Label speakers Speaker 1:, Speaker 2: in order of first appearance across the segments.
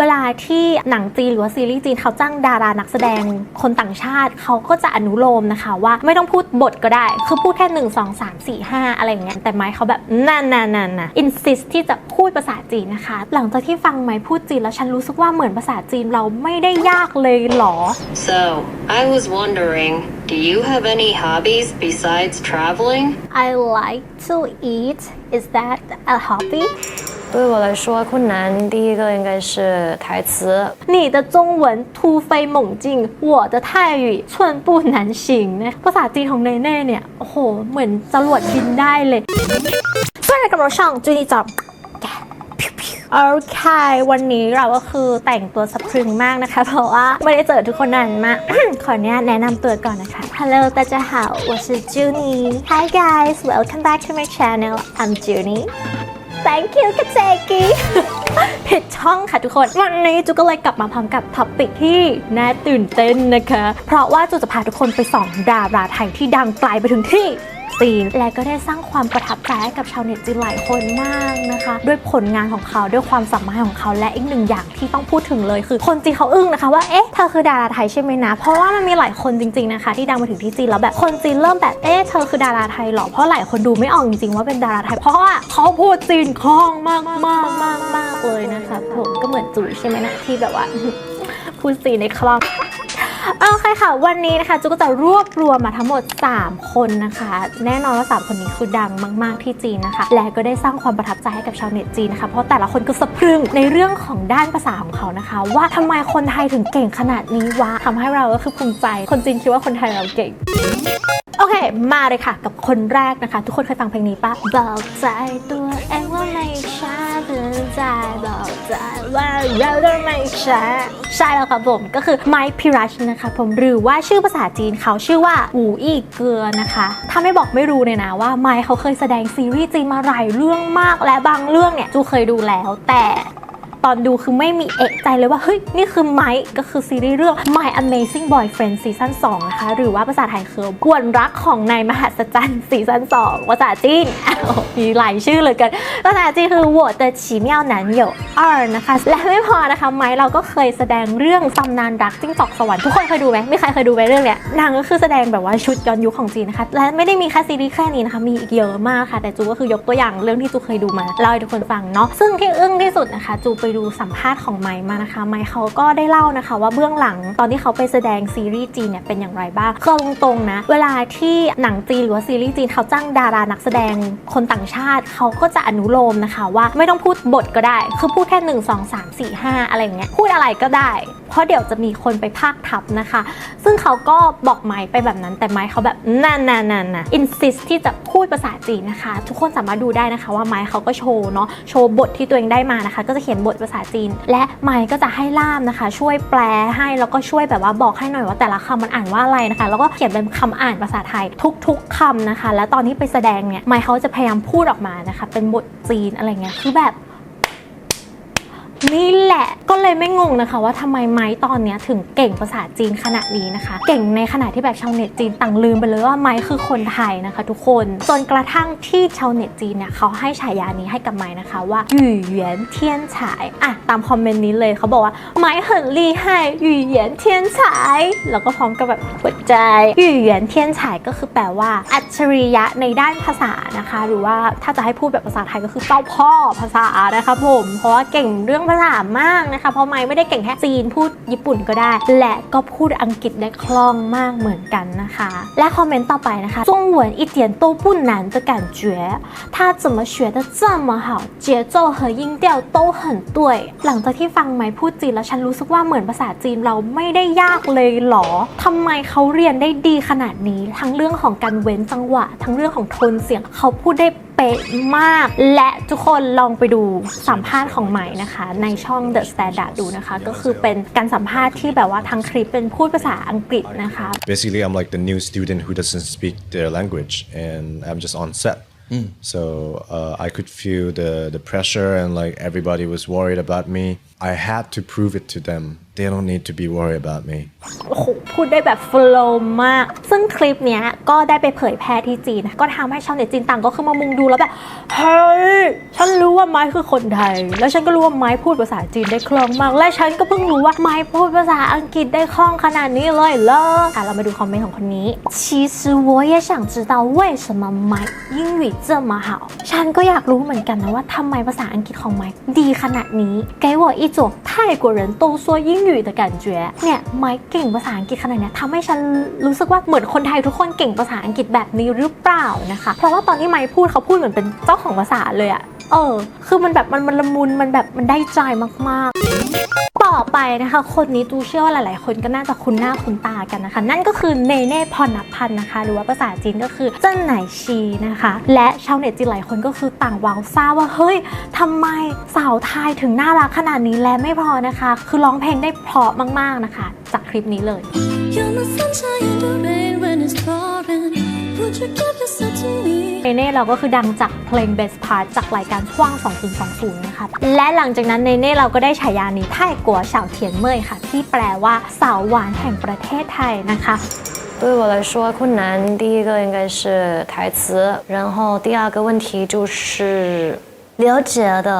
Speaker 1: เวลาที่หนังจีนหรือว่าซีรีส์จีนเขาจ้างดารานักแสดงคนต่างชาติเขาก็จะอนุโลมนะคะว่าไม่ต้องพูดบทก็ได้ คือพูดแค่ 1 2 3 4 5 อะไรอย่างเงี้ยแต่ไม้เขาแบบนั่นนั่นนั่นนะ insist ที่จะพูดภาษาจีนนะคะ หลังจากที่ฟังไม้พูดจีนแล้วฉันรู้สึกว่าเหมือนภาษาจีนเราไม่ได้ยากเลยเหรอ
Speaker 2: So, I was wondering, do you have any hobbies besides traveling?
Speaker 1: I like to eat is that a hobby
Speaker 3: 对我来说，困难第一个应该是台词。
Speaker 1: 你的中文突飞猛进，我的泰语寸步难行นะภาษาจีนของเนเน่เนี่ย โอ้โห เหมือนจรวดบินได้เลยสวัสดีกับเราช่องจูนี่จอบโอเค วันนี้เราก็คือแต่งตัวสะพรึงมากนะคะ เพราะว่าไม่ได้เจอทุกคนนานมาก ขออนุญาตแนะนำตัวก่อนนะคะ Hello 大家好我是 Junie Hi guys welcome back to my channel I'm Junie Thank you ค่ะเจกิผิดช่องค่ะทุกคน วันนี้จูก็เลยกลับมาพร้อมกับท็อปปิกที่น่าตื่นเต้นนะคะ เพราะว่าจูจะพาทุกคนไปส่องดาราไทยที่ดังไกลไปถึงที่ จีน และก็ได้สร้างความประทับใจให้กับชาวเน็ตจีนหลายคนมากนะคะ ด้วยผลงานของเขาด้วยความสามารถของเขาและอีกหนึ่งอย่างที่ต้องพูดถึงเลยคือคนจีนเขาอึ้งนะคะว่าเอ๊ะเธอคือดาราไทยใช่ไหมนะ เพราะว่ามันมีหลายคนจริงๆนะคะ ที่ดังมาถึงที่จีนแล้วแบบคนจีนเริ่มแบบเอ๊ะเธอคือดาราไทยเหรอเพราะหลายคนดูไม่ออกจริงๆว่าเป็นดาราไทย เพราะว่าเขาพูดจีนคล่องมากมากมากมากเลยนะคะผมก็เหมือนจุ๋ยใช่ไหมนะที่แบบว่าพูดจีนในคล่อง โอเคค่ะ วันนี้นะคะจูก็จะรวบรวมมาทั้งหมด 3 คนนะคะ แน่นอนว่า 3 คนนี้คือดังมาก ๆ ที่จีนนะคะ และก็ได้สร้างความประทับใจให้กับชาวเน็ตจีนนะคะ เพราะแต่ละคนก็สะพรึงในเรื่องของด้านภาษาของเขานะคะ ว่าทำไมคนไทยถึงเก่งขนาดนี้วะทำให้เราก็คือภูมิใจ คนจีนคิดว่าคนไทยเราเก่ง โอเค มาเลยค่ะ กับคนแรกนะคะ ทุกคนเคยฟังเพลงนี้ปะบอกใจตัวเองว่าไม่ใช่เพื่อนใจบอกใจว่าเราต้องไม่ใช่ใช่แล้วค่ะผมก็คือไมค์พิรัชนะคะ ผมหรือว่าชื่อภาษาจีนเขาชื่อว่าหูอีเกือนะคะ ถ้าไม่บอกไม่รู้เนี่ยนะว่าไมค์เขาเคยแสดงซีรีส์จีนมาหลายเรื่องมากและบางเรื่องเนี่ยจูเคยดูแล้วแต่ ตอนดูคือไม่มีเอกใจเลยว่า เฮ้ย นี่คือไมค์ก็คือซีรีส์เรื่อง My Amazing Boyfriend ซีซั่น2นะคะ หรือว่าภาษาไทยคือกวนรักของนายมหัศจรรย์ซีซั่น2ภาษาจีน อ้าวมีหลายชื่อเลยกัน ภาษาจีนคือ我的奇妙男友二นะคะ และไม่พอนะคะ ไมค์เราก็เคยแสดงเรื่องตำนานรักจิ้งจอกสวรรค์ทุกคนเคยดูไหมไม่ใครเคยดูไหมเรื่องเนี้ยนางก็คือแสดงแบบว่าชุดย้อนยุคของจีนนะคะ และไม่ได้มีแค่ซีรีส์แค่นี้นะคะ มีอีกเยอะมากค่ะ แต่จูก็คือยกตัวอย่างเรื่องที่จูเคยดูมาเล่าให้ทุกคนฟังเนาะ ซึ่งที่อึ้งที่สุดนะคะ จูไป ดูสัมภาษณ์ของไมค์มานะคะไมค์เขาก็ได้เล่านะคะว่าเบื้องหลังตอนที่เขาไปแสดงซีรีส์จีนเนี่ยเป็นอย่างไรบ้างคือตรงๆนะ เวลาที่หนังจีนหรือว่าซีรีส์จีนเขาจ้างดารานักแสดงคนต่างชาติ เขาก็จะอนุโลมนะคะว่าไม่ต้องพูดบทก็ได้ คือพูดแค่ 1 2 3 4 5 อะไรอย่างเงี้ยพูดอะไรก็ได้ เพราะเดี๋ยวจะมีคนไปภาคทับนะคะ ซึ่งเขาก็บอกไม้ไปแบบนั้นแต่ไม้เขาแบบนั่นนั่นนั่นนะ insist ที่จะพูดภาษาจีนนะคะ ทุกคนสามารถดูได้นะคะว่าไม้เขาก็โชว์เนาะโชว์บทที่ตัวเองได้มานะคะ ก็จะเขียนบทภาษาจีน และไมค์ก็จะให้ล่ามนะคะ ช่วยแปลให้แล้วก็ช่วยแบบว่าบอกให้หน่อยว่าแต่ละคำมันอ่านว่าอะไรนะคะ แล้วก็เขียนเป็นคำอ่านภาษาไทยทุก ๆคำนะคะ และตอนที่ไปแสดงเนี่ยไมค์เขาจะพยายามพูดออกมานะคะ เป็นบทจีนอะไรเงี้ยคือแบบ นี่แหละ ก็เลยไม่งงนะคะว่าทำไมไม้ตอนนี้ถึงเก่งภาษาจีนขนาดนี้นะคะ เก่งในขณะที่แบบชาวเน็ตจีนต่างลืมไปเลยว่าไม้คือคนไทยนะคะ ทุกคนจนกระทั่งที่ชาวเน็ตจีนเนี่ยเขาให้ฉายานี้ให้กับไม้นะคะว่าหยู่เหวียนเทียนฉายอะตามคอมเมนต์นี้เลยเขาบอกว่าไม้เหินลี่ให้หยู่เหวียนเทียนฉายแล้วก็พร้อมกับแบบหัวใจหยู่เหวียนเทียนฉายก็คือแปลว่าอัจฉริยะในด้านภาษานะคะ หรือว่าถ้าจะให้พูดแบบภาษาไทยก็คือเจ้าพ่อภาษานะคะผม เพราะว่าเก่งเรื่องภาษามากนะคะ เพราะไม้ไม่ได้เก่งแค่จีนพูดญี่ปุ่นก็ได้ และก็พูดอังกฤษได้คล่องมากเหมือนกันนะคะ และคอมเมนต์ต่อไปนะคะ中文一点都不难的感觉他怎么学的这么好节奏和音调都很对หลังจากที่ฟังไม้พูดจีนแล้วฉันรู้สึกว่าเหมือนภาษาจีนเราไม่ได้ยากเลยเหรอทำไมเขาเรียนได้ดีขนาดนี้ ทั้งเรื่องของการเว้นจังหวะ ทั้งเรื่องของโทนเสียงเขาพูดได้ เ ป๊ะมาก และทุกคนลองไปดูสัมภาษณ์ของใหม่นะคะ ในช่อง The Standard ดูนะคะ ก็คือเป็นการสัมภาษณ์ที่แบบว่าทั้งคลิปเป็นพูดภาษาอังกฤษนะคะ
Speaker 4: basically i'm like the new student who doesn't speak their language and i'm just on set so uh, i could feel the the pressure and like everybody was worried about me I had to prove it to them. They don't need to be worried about me.
Speaker 1: โอ้โหพูดได้แบบโฟลว์มาก ซึ่งคลิปเนี้ยก็ได้ไปเผยแพร่ที่จีนนะก็ทำให้ชาวเน็ตจีนต่างก็คือมามุงดูแล้วแบบ เฮ้ย ฉันรู้ว่าไม้คือคนไทย แล้วฉันก็รู้ว่าไม้พูดภาษาจีนได้คล่องมาก และฉันก็เพิ่งรู้ว่าไม้พูดภาษาอังกฤษได้คล่องขนาดนี้เลยเหรออ่ะเรามาดูคอมเมนต์ของคนนี้其实我也想知道为什么ไม้英语这么好ฉันก็อยากรู้เหมือนกันนะว่าทำไมภาษาอังกฤษของไม้ดีขนาดนี้给我一种泰国人都说英语 อยู่แต่感觉เนี่ยไม้เก่งภาษาอังกฤษขนาดนี้ทำให้ฉันรู้สึกว่าเหมือนคนไทยทุกคนเก่งภาษาอังกฤษแบบนี้หรือเปล่านะคะ เพราะว่าตอนที่ไมค์พูดเขาพูดเหมือนเป็นเจ้าของภาษาเลยอะ เออ คือมันแบบมันมันละมุนมันแบบมันได้ใจมากๆ ต่อไปนะคะ คนนี้ตูเชื่อว่าหลาย ๆ คนก็น่าจะคุ้นหน้าคุ้นตากันนะคะ นั่นก็คือเนเน่พรณพันธ์นะคะ หรือว่าภาษาจีนก็คือเจิ้นไหนชีนะคะ และชาวเน็ตจีนหลายคนก็คือต่างว้าวซ่าว่าเฮ้ยทำไมสาวไทยถึงน่ารักขนาดนี้และไม่พอนะคะ คือร้องเพลงได้เพราะมาก ๆนะคะ จากคลิปนี้เลย
Speaker 5: You're my sunshine in the rain when it's pouring. Would you
Speaker 1: เนเน่เราก็คือดังจากเพลง Best Part จากรายการช่วง 2020 นะคะ และหลังจากนั้นเนเน่เราก็ได้ฉายานี้ไท่กัวเฉาเทียนเมยค่ะ ที่แปลว่าสาวหวานแห่งประเทศไทยนะคะ
Speaker 3: 对我来说，困难第一个应该是台词，然后第二个问题就是 เลี้ยวเจียด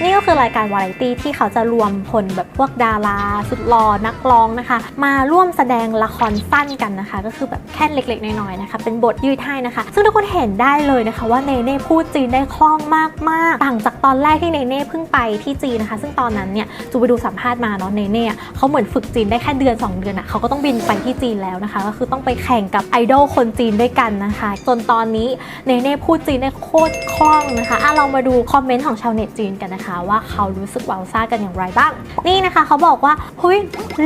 Speaker 1: นี่ก็คือรายการวาไรตี้ที่เขาจะรวมพลแบบพวกดาราสุดหล่อนักร้องนะคะ มาร่วมแสดงละครสั้นกันนะคะ ก็คือแบบแค่เล็กๆ น้อยๆนะคะ เป็นบทยืดให้นะคะ ซึ่งทุกคนเห็นได้เลยนะคะ ว่าเนเน่พูดจีนได้คล่องมากๆ ต่างจากตอนแรกที่เนเน่เพิ่งไปที่จีนนะคะ ซึ่งตอนนั้นเนี่ยจูไปดูสัมภาษณ์มาเนาะเนเน่เขาเหมือนฝึกจีนได้แค่เดือน 2 เดือนอะ่ะเขาก็ต้องบินไปที่จีนแล้วนะคะ ก็คือต้องไปแข่งกับไอดอลคนจีนด้วยกันนะคะจนตอนนี้เนเน่พูดจีนได้โคตรคล่องนะคะอะเรามาดูคอมเมนต์ของชาวเน็ตจีนกันนะคะ ว่าเขารู้สึกว้าวซ่ากันอย่างไรบ้าง นี่นะคะเขาบอกว่าเฮ้ย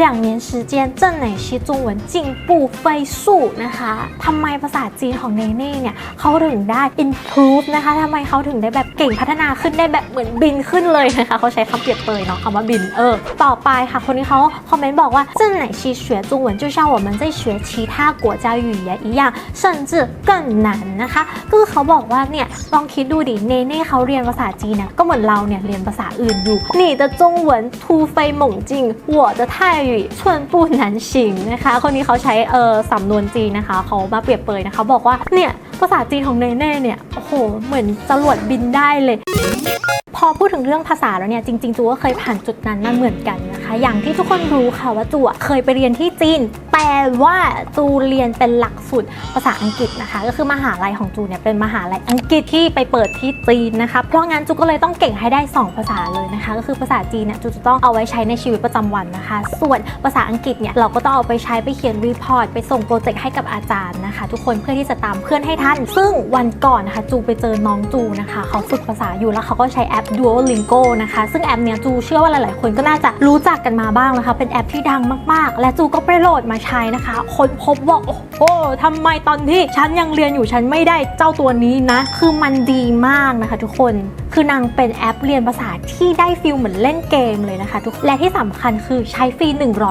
Speaker 1: 两年时间郑乃熙中文进步飞速นะคะทำไมภาษาจีนของเนเน่เนี่ยเขาถึงได้ improve นะคะทำไมเขาถึงได้แบบเก่งพัฒนาขึ้นได้แบบเหมือนบินขึ้นเลยนะคะเขาใช้คำเปรียบเปรยเนาะคำว่าบินเออ ต่อไปค่ะ คนนี้เขาคอมเมนต์บอกว่า郑乃熙学中文就像我们在学其他国家语言一样甚至更难นะคะก็คือเขาบอกว่าเนี่ยลองคิดดูดิเนเน่เขาเรียน ภาษาจีนเนี่ยก็เหมือนเราเนี่ยเรียนภาษาอื่นอยู่你的中文突飞猛进我的泰语寸步难行นะคะ คนนี้เขาใช้เออสำนวนจีนนะคะเขามาเปรียบเปรยนะคะบอกว่าเนี่ยภาษาจีนของเนเน่เนี่ยโอ้โหเหมือนจรวดบินได้เลย พอพูดถึงเรื่องภาษาแล้วเนี่ยจริงๆจูก็เคยผ่านจุดนั้นมาเหมือนกันนะคะ อย่างที่ทุกคนรู้ค่ะว่าจูอะเคยไปเรียนที่จีน แต่ว่าจูเรียนเป็นหลักสูตรภาษาอังกฤษนะคะ ก็คือมหาลัยของจูเนี่ยเป็นมหาลัยอังกฤษที่ไปเปิดที่จีนนะคะ เพราะงั้นจูก็เลยต้องเก่งให้ได้ 2 ภาษาเลยนะคะ ก็คือภาษาจีนเนี่ยจูจะต้องเอาไว้ใช้ในชีวิตประจำวันนะคะ ส่วนภาษาอังกฤษเนี่ยเราก็ต้องเอาไปใช้ไปเขียนรีพอร์ตไปส่งโปรเจกต์ให้กับอาจารย์นะคะ ทุกคนเพื่อที่จะตามเพื่อนให้ทัน ซึ่งวันก่อนนะคะจูไปเจอน้องจูนะคะ เขาฝึกภาษาอยู่แล้วเขาก็ใช้แอป Duolingo นะคะ ซึ่งแอปเนี้ยจูเชื่อว่าหลาย ๆ คนก็น่าจะรู้จักกันมาบ้างนะคะ เป็นแอปที่ดังมากๆ และจูก็ไปโหลดมาใช้นะคะค้นพบว่าโอ้โหทำไมตอนที่ฉันยังเรียนอยู่ฉันไม่ได้เจ้าตัวนี้นะ คือมันดีมากนะคะทุกคนคือนางเป็นแอปเรียนภาษาที่ได้ฟิลเหมือนเล่นเกมเลยนะคะทุกและที่สำคัญคือใช้ฟรี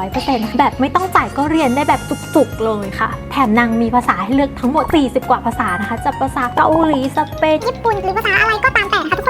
Speaker 1: 100%แบบไม่ต้องจ่ายก็เรียนได้แบบจุกๆเลยค่ะ แถมนางมีภาษาให้เลือกทั้งหมด 40 กว่าภาษานะคะจะภาษาเกาหลีสเปน
Speaker 6: ญี่ปุ่นหรือภาษาอะไรก็ตามแต่นะคะ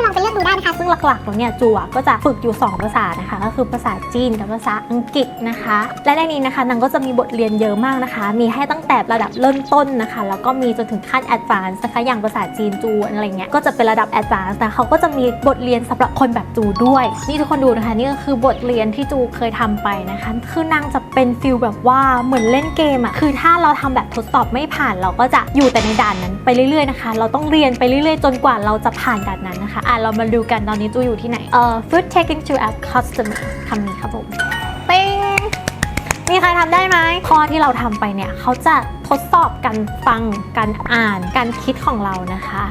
Speaker 6: คือกดูได้นะคะ
Speaker 1: ซึ่งหลักๆแล้วเนี่ยจูอะก็จะฝึกอยู่ 2 ภาษานะคะ ก็คือภาษาจีนกับภาษาอังกฤษนะคะ และในนี้นะคะนางก็จะมีบทเรียนเยอะมากนะคะ มีให้ตั้งแต่ระดับเริ่มต้นนะคะ แล้วก็มีจนถึงขั้น advance นะคะอย่างภาษาจีนจูอะไรเงี้ยก็จะเป็นระดับ advance แต่เขาก็จะมีบทเรียนสำหรับคนแบบจูด้วย นี่ทุกคนดูนะคะนี่ก็คือบทเรียนที่จูเคยทำไปนะคะ คือนางจะเป็นฟิลแบบว่าเหมือนเล่นเกมอะคือถ้าเราทำแบบทดสอบไม่ผ่านเราก็จะอยู่แต่ในด่านนั้นไปเรื่อยๆนะคะ เราต้องเรียนไปเรื่อยๆ จนกว่าเราจะผ่านด่านนั้นนะคะอะเรามาดูกันตอนนี้จูอยู่ที่ไหนเอ่อ food taking to a customer คำนี้ครับผมปิ้งมีใครทำได้ไหมข้อที่เราทำไปเนี่ยเขาจะทดสอบการฟังการอ่านการคิดของเรานะคะ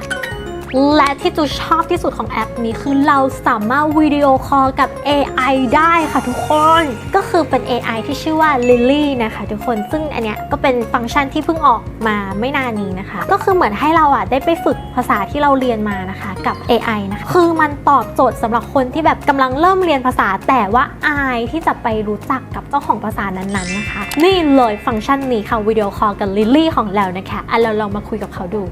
Speaker 1: และที่จูชอบที่สุดของแอปนี้คือเราสามารถวิดีโอคอลกับ AI ได้ค่ะทุกคน ก็คือเป็น AI ที่ชื่อว่า Lily นะคะทุกคนซึ่งอันเนี้ยก็เป็นฟังก์ชันที่เพิ่งออกมาไม่นานนี้นะคะ ก็คือเหมือนให้เราอะได้ไปฝึกภาษาที่เราเรียนมานะคะกับ AI นะคะคือมันตอบโจทย์สำหรับคนที่แบบกำลังเริ่มเรียนภาษา แต่ว่าอายที่จะไปรู้จักกับเจ้าของภาษานั้นๆนะคะ นี่เลยฟังก์ชันนี้ค่ะวิดีโอคอลกับ Lily ของเรานะคะอะเราลองมาคุยกับเขาดู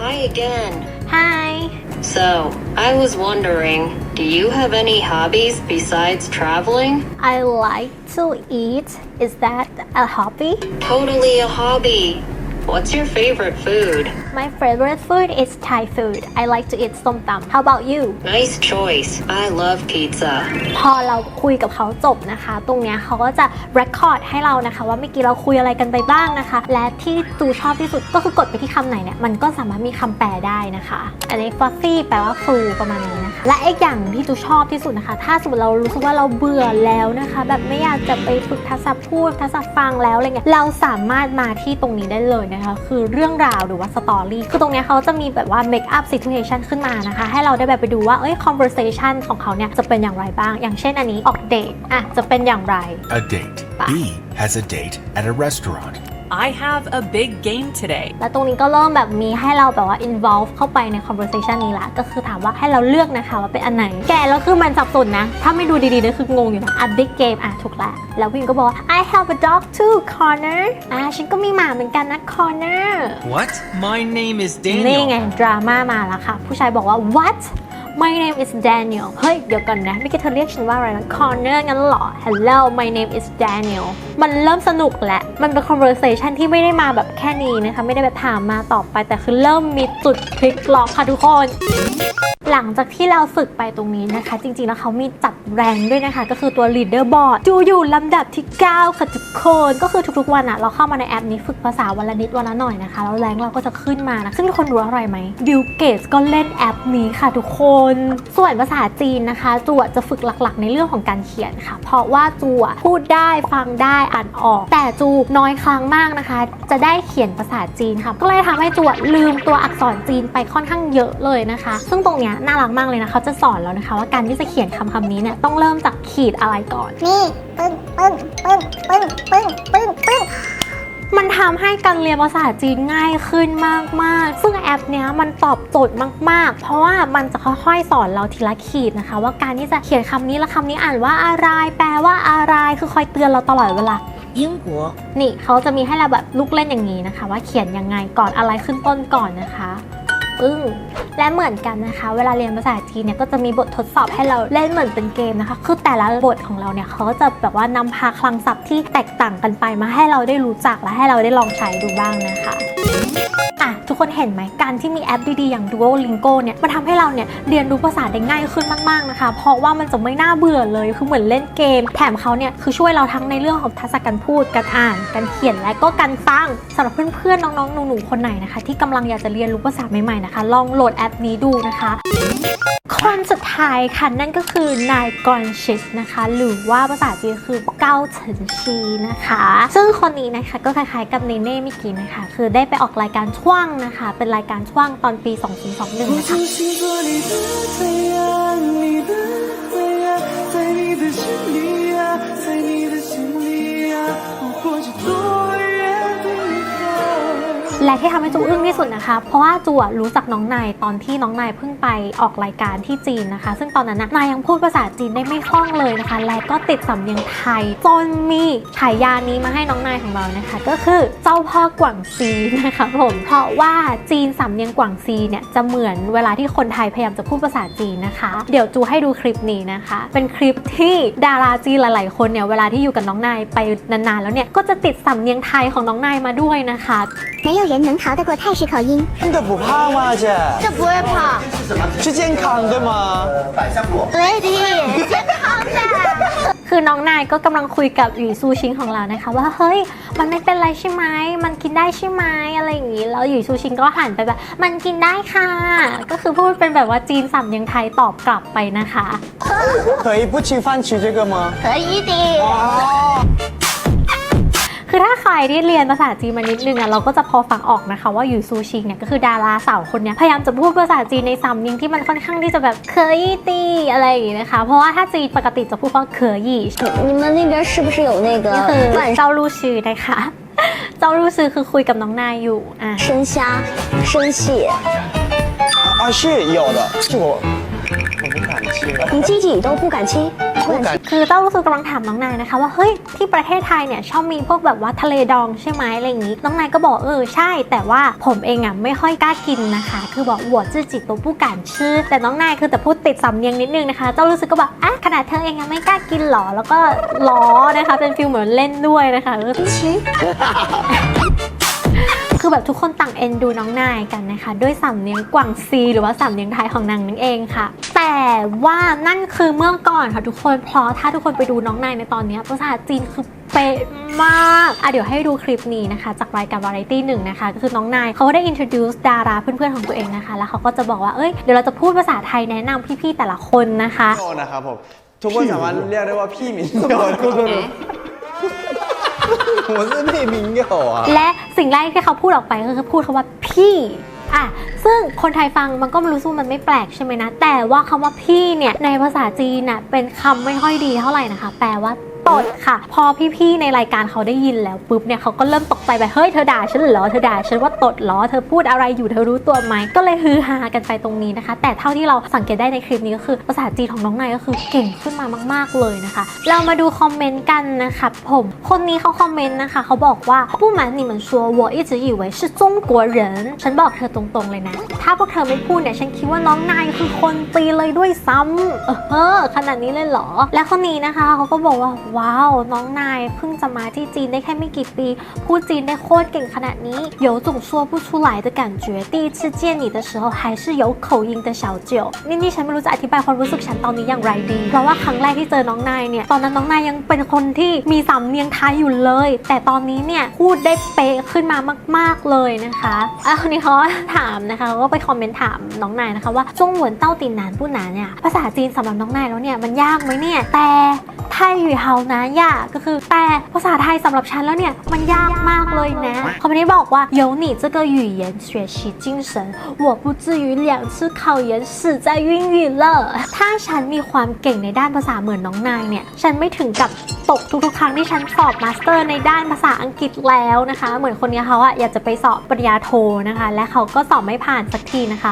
Speaker 2: Hi again.
Speaker 1: Hi
Speaker 2: So, I was wondering, do you have any hobbies besides traveling?
Speaker 1: I like to eat is that a hobby
Speaker 2: Totally a hobby. What's your favorite food?
Speaker 1: My favorite food is Thai food I like to eat ส้มตำ How about you
Speaker 2: Nice choice. I love pizza.
Speaker 1: พอเราคุยกับเขาจบนะคะ ตรงเนี้ยเขาก็จะ record ให้เรานะคะ ว่าเมื่อกี้เราคุยอะไรกันไปบ้างนะคะ และที่จูชอบที่สุดก็คือกดไปที่คำไหนเนี่ย มันก็สามารถมีคำแปลได้นะคะ อันนี้ fussy แปลว่าฟูประมาณนี้นะคะ และอีกอย่างที่จูชอบที่สุดนะคะ ถ้าสมมติเรารู้สึกว่าเราเบื่อแล้วนะคะ แบบไม่อยากจะไปฝึกทักษะพูดทักษะฟังแล้วอะไรเงี้ยเราสามารถมาที่ตรงนี้ได้เลยนะคะ คือเรื่องราวหรือว่า story คือตรงเนี้ยเขาจะมีแบบว่า make up situation ขึ้นมานะคะ ให้เราได้แบบไปดูว่าเอ้ย conversation ของเขาเนี่ยจะเป็นอย่างไรบ้าง อย่างเช่นอันนี้ออกเดทอะจะเป็นอย่างไร
Speaker 7: A date.
Speaker 1: Bye.
Speaker 7: B has a date at a restaurant.
Speaker 8: I have a big game today.
Speaker 1: และตรงนี้ก็เริ่มแบบมีให้เราแบบว่า involve เข้าไปใน conversation นี้ละ ก็คือถามว่าให้เราเลือกนะคะว่าเป็นอันไหน แกแล้วคือมันสับสนนะ ถ้าไม่ดูดีๆนะคืองงอยู่นะ a big game อะถูกแล้วแล้ววินก็บอกว่า I have a dog too Connor อะฉันก็มีหมาเหมือนกันนะ Connor
Speaker 9: What? My name is
Speaker 1: นี่
Speaker 9: Daniel.
Speaker 1: ไงดราม่ามาแล้วค่ะ ผู้ชายบอกว่า what my name is Daniel เฮ้ย เดี๋ยวก่อนนะ ไม่คิดเธอเรียกฉันว่าอะไรนะ Corner งั้นเหรอ hello my name is Daniel มันเริ่มสนุกแล้วมันเป็น conversation ที่ไม่ได้มาแบบแค่นี้นะคะ ไม่ได้แบบถามมาตอบไป แต่คือเริ่มมีจุดพลิกล็อกค่ะทุกคน หลังจากที่เราฝึกไปตรงนี้นะคะ จริงๆ แล้วเขามีจัดแรงด้วยนะคะ ก็คือตัว leader board จูอยู่ลำดับที่ 9 ค่ะทุกคน ก็คือทุกๆ วันอะเราเข้ามาในแอปนี้ฝึกภาษาวันละนิดวันละหน่อยนะคะ แล้วแรงเราก็จะขึ้นมานะ ซึ่งทุกคนรู้อะไรไหมบิลเกตก็เล่นแอปนี้ค่ะทุกคน ส่วนภาษาจีนนะคะจูจะฝึกหลักๆ ในเรื่องของการเขียนค่ะ เพราะว่าจูพูดได้ฟังได้อ่านออก แต่จูน้อยครั้งมากนะคะ จะได้เขียนภาษาจีนค่ะก็เลยทำให้จูลืมตัวอักษรจีนไปค่อนข้างเยอะเลยนะคะ ซึ่งตรงเนี้ยน่ารักมากเลยนะเขาจะสอนแล้วนะคะ ว่าการที่จะเขียนคำคำนี้เนี่ยต้องเริ่มจากขีดอะไรก่อน
Speaker 6: นี่ปึ้งปึ้งปึ้งปึ้งปึ้งปึ้งปึ้ง
Speaker 1: มันทำให้การเรียนภาษาจีนง่ายขึ้นมาก ๆ ซึ่งแอปเนี้ยมันตอบโจทย์มาก ๆ เพราะว่ามันจะค่อยๆ สอนเราทีละขีดนะคะ ว่าการที่จะเขียนคำนี้และคำนี้อ่านว่าอะไร แปลว่าอะไร คือคอยเตือนเราตลอดเวลา
Speaker 8: 英国
Speaker 1: นี่เขาจะมีให้เราแบบลุกเล่นอย่างนี้นะคะ ว่าเขียนยังไงก่อนอะไรขึ้นต้นก่อนนะคะ อึ้งและเหมือนกันนะคะ เวลาเรียนภาษาจีนเนี่ยก็จะมีบททดสอบให้เราเล่นเหมือนเป็นเกมนะคะ คือแต่ละบทของเราเนี่ยเขาก็จะแบบว่านำพาคลังศัพท์ที่แตกต่างกันไปมาให้เราได้รู้จักและให้เราได้ลองใช้ดูบ้างนะคะ อะทุกคนเห็นไหมการที่มีแอปดีๆ อย่าง Duolingo เนี่ยมันทำให้เราเนี่ยเรียนรู้ภาษาได้ง่ายขึ้นมากๆนะคะ เพราะว่ามันจะไม่น่าเบื่อเลยคือเหมือนเล่นเกม แถมเขาเนี่ยคือช่วยเราทั้งในเรื่องของทักษะการพูดการอ่านการเขียนและก็การฟังสำหรับเพื่อนๆน้องๆหนูๆคนไหนนะคะ ที่กำลังอยากจะเรียนรู้ภาษาใหม่ๆนะคะ ลองโหลดแอปนี้ดูนะคะ คนสุดท้ายค่ะนั่นก็คือนายกอนชิสนะคะ หรือว่าภาษาจีนคือเก้าเฉินชีนะคะ ซึ่งคนนี้นะคะก็คล้ายๆกับเนเน่เมื่อกี้นะคะ คือได้ไปออกรายการช่วงนะคะ เป็นรายการช่วงตอนปี 2021นะคะ และที่ทำให้จูอึ้งที่สุดนะคะ เพราะว่าจูอะรู้จักน้องนายตอนที่น้องนายเพิ่งไปออกรายการที่จีนนะคะ ซึ่งตอนนั้นนะนายยังพูดภาษาจีนได้ไม่คล่องเลยนะคะ และก็ติดสำเนียงไทยจนมีฉายานี้มาให้น้องนายของเรานะคะ ก็คือเจ้าพ่อกวางซีนะคะผมเพราะว่าจีนสำเนียงกวางซีเนี่ยจะเหมือนเวลาที่คนไทยพยายามจะพูดภาษาจีนนะคะ เดี๋ยวจูให้ดูคลิปนี้นะคะ เป็นคลิปที่ดาราจีนหลาย ๆ คนเนี่ยเวลาที่อยู่กับน้องนายไปนาน ๆ แล้วเนี่ยก็จะติดสำเนียงไทยของน้องนายมาด้วยนะคะ
Speaker 6: 没有人能逃得过泰式口音。
Speaker 10: 真的不怕吗，姐？
Speaker 6: 这不会怕，
Speaker 10: 是健康对吗？
Speaker 6: 对的，健康的。
Speaker 1: คือน้องนายก็กำลังคุยกับหยูซูชิงของเรานะคะ ว่าเฮ้ยมันไม่เป็นไรใช่ไหมมันกินได้ใช่ไหมอะไรอย่างนี้แล้วหยูซูชิงก็หันไปแบบมันกินได้ค่ะ ก็คือพูดเป็นแบบว่าจีนสำเนียงไทยตอบกลับไปนะคะ
Speaker 10: 可以不吃饭吃这个吗？
Speaker 6: 可以的。
Speaker 1: คือถ้าใครที่เรียนภาษาจีนมานิดนึงอะเราก็จะพอฟังออกนะคะว่าหยูซูชิงเนี่ยก็คือดาราสาวคนเนี้ยพยายามจะพูดภาษาจีนในสำเนียงที่มันค่อนข้างที่จะแบบเคยตีอะไรอย่างงี้นะคะ เพราะว่าถ้าจีนปกติจะพูดว่าเคยยี่
Speaker 6: 你们那边是不是有那个
Speaker 1: ก็คือ
Speaker 6: 晚上
Speaker 1: เจ้าลู่ชื่อนะคะ เจ้าลู่ชื่อคือคุยกับน้องนายอยู่อ่ะ
Speaker 6: 生虾、生蟹？
Speaker 10: 啊，是有的，是我，我不敢的。
Speaker 6: 你自己都不敢吃，
Speaker 1: คือเต้ารู้สึกกำลังถามน้องนายนะคะ ว่าเฮ้ยที่ประเทศไทยเนี่ยชอบมีพวกแบบว่าทะเลดองใช่ไหมอะไรอย่างนี้ น้องนายก็บอกเออใช่ แต่ว่าผมเองอ่ะไม่ค่อยกล้ากินนะคะ คือบอก我自己都不敢吃แต่น้องนายคือแต่พูดติดสำเนียงนิดนึงนะคะ เจ้ารู้สึกก็แบบอ่ะขนาดเธอเองยังไม่กล้ากินหรอ แล้วก็ล้อนะคะ เป็นฟิลเหมือนเล่นด้วยนะคะก็ชิ คือแบบทุกคนต่างเอ็นดูน้องนายกันนะคะ ด้วยสำเนียงกวางซีหรือว่าสำเนียงไทยของนางนั่นเองค่ะ แต่ว่านั่นคือเมื่อก่อนค่ะทุกคนเพราะถ้าทุกคนไปดูน้องนายในตอนเนี้ยภาษาจีนคือเป๊ะมากอะเดี๋ยวให้ดูคลิปนี้นะคะ จากรายการวาไรตี้หนึ่งนะคะ ก็คือน้องนายเขาก็ได้ introduce ดาราเพื่อนๆของตัวเองนะคะ แล้วเขาก็จะบอกว่า เอ้ย เดี๋ยวเราจะพูดภาษาไทยแนะนำพี่ๆแต่ละคนนะคะ
Speaker 10: โตนะครับผม ทุกคนสามารถเรียกได้ว่าพี่หมินโย 我是配名友啊
Speaker 1: และสิ่งแรกที่เขาพูดออกไปก็คือพูดคำว่าพี่อ่ะซึ่งคนไทยฟังมันก็ไม่รู้สึกมันไม่แปลกใช่ไหมนะ แต่ว่าคำว่าพี่เนี่ยในภาษาจีนน่ะเป็นคำไม่ค่อยดีเท่าไหร่นะคะ แปลว่า ตดค่ะ พอพี่ๆในรายการเขาได้ยินแล้วปุ๊บเนี่ยเขาก็เริ่มตกใจแบบเฮ้ยเธอด่าฉันเหรอเธอด่าฉันว่าตดเหรอเธอพูดอะไรอยู่เธอรู้ตัวไหมก็เลยฮือฮากันไปตรงนี้นะคะ แต่เท่าที่เราสังเกตได้ในคลิปนี้ก็คือภาษาจีนของน้องนายก็คือเก่งขึ้นมามาก ๆเลยนะคะ เรามาดูคอมเมนต์กันนะคะผมคนนี้เขาคอมเมนต์นะคะเขาบอกว่า不瞒你们说我一直以为是中国人ฉันบอกเธอตรงๆเลยนะ ถ้าพวกเธอไม่พูดเนี่ยฉันคิดว่าน้องนายคือคนจีนเลยด้วยซ้ำเออขนาดนี้เลยเหรอ และคนนี้นะคะเขาก็บอกว่า ว้าวน้องนายเพิ่งจะมาที่จีนได้แค่ไม่กี่ปี พูดจีนได้โคตรเก่งขนาดนี้有种说不出来的感觉第一次见你的时候还是有口音的小九นี่นี่ฉันไม่รู้จะอธิบายความรู้สึกฉันตอนนี้อย่างไรดี เพราะว่าครั้งแรกที่เจอน้องนายเนี่ยตอนนั้นน้องนายยังเป็นคนที่มีสำเนียงไทยอยู่เลย แต่ตอนนี้เนี่ยพูดได้เป๊ะขึ้นมามาก ๆเลยนะคะอ่ะคนนี้เขาถามนะคะเขาก็ไปคอมเมนต์ถามน้องนายนะคะว่าจงหวนเต้าตินนานผู้หนาเนี่ยภาษาจีนสำหรับน้องนายแล้วเนี่ยมันยากไหมเนี่ยแต่ไทยอยู่เฮา นะยากก็คือแต่ภาษาไทยสำหรับฉันแล้วเนี่ยมันยากมากเลยนะคอมเมนต์บอกว่า有你这个语言学习精神我不至于两次考研死在英语了ถ้าฉันมีความเก่งในด้านภาษาเหมือนน้องนายเนี่ยฉันไม่ถึงกับตกทุกๆ ครั้งที่ฉันสอบมาสเตอร์ในด้านภาษาอังกฤษแล้วนะคะ เหมือนคนนี้เขาอะอยากจะไปสอบปริญญาโทนะคะ และเขาก็สอบไม่ผ่านสักทีนะคะ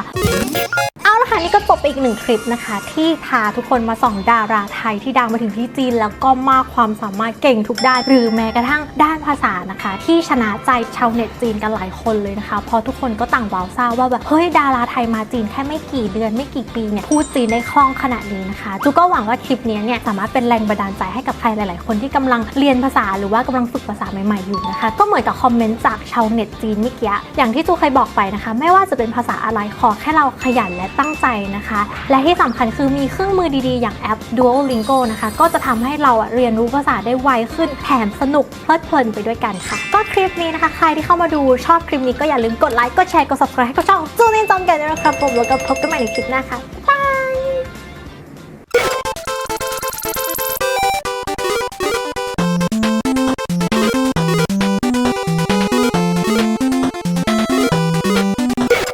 Speaker 1: เอาละ ค่ะนี่ก็จบไปอีกหนึ่งคลิปนะคะ ที่พาทุกคนมาส่องดาราไทยที่ดังมาถึงที่จีน แล้วก็มากความสามารถเก่งทุกด้าน หรือแม้กระทั่งด้านภาษานะคะ ที่ชนะใจชาวเน็ตจีนกันหลายคนเลยนะคะเพราะทุกคนก็ต่างว้าวซ่าว่าแบบเฮ้ยดาราไทยมาจีนแค่ไม่กี่เดือนไม่กี่ปีเนี่ยพูดจีนได้คล่องขนาดนี้นะคะจูก็หวังว่าคลิปนี้เนี่ยสามารถเป็นแรงบันดาลใจให้กับใครหลาย ๆ คนที่กำลังเรียนภาษาหรือว่ากำลังฝึกภาษาใหม่ ๆ อยู่นะคะ ก็เหมือนกับคอมเมนต์จากชาวเน็ตจีนเมื่อกี้อย่างที่จูเคยบอกไปนะคะ ไม่ว่าจะเป็นภาษาอะไรขอแค่เราขยันและตั้งใจนะคะ และที่สำคัญคือมีเครื่องมือดีๆ อย่างแอป Duolingo นะคะ ก็จะทำให้เราเรียนรู้ภาษาได้ไวขึ้นแถมสนุกเพลิดเพลินไปด้วยกันค่ะ ก็คลิปนี้นะคะ ใครที่เข้ามาดูชอบคลิปนี้ก็อย่าลืมกดไลค์กดแชร์กด subscribe ให้กับช่องจูนี่จอมแก่ด้วยนะครับผมแล้วก็พบกันใหม่ในคลิปหน้าค่ะบ๊ายบาย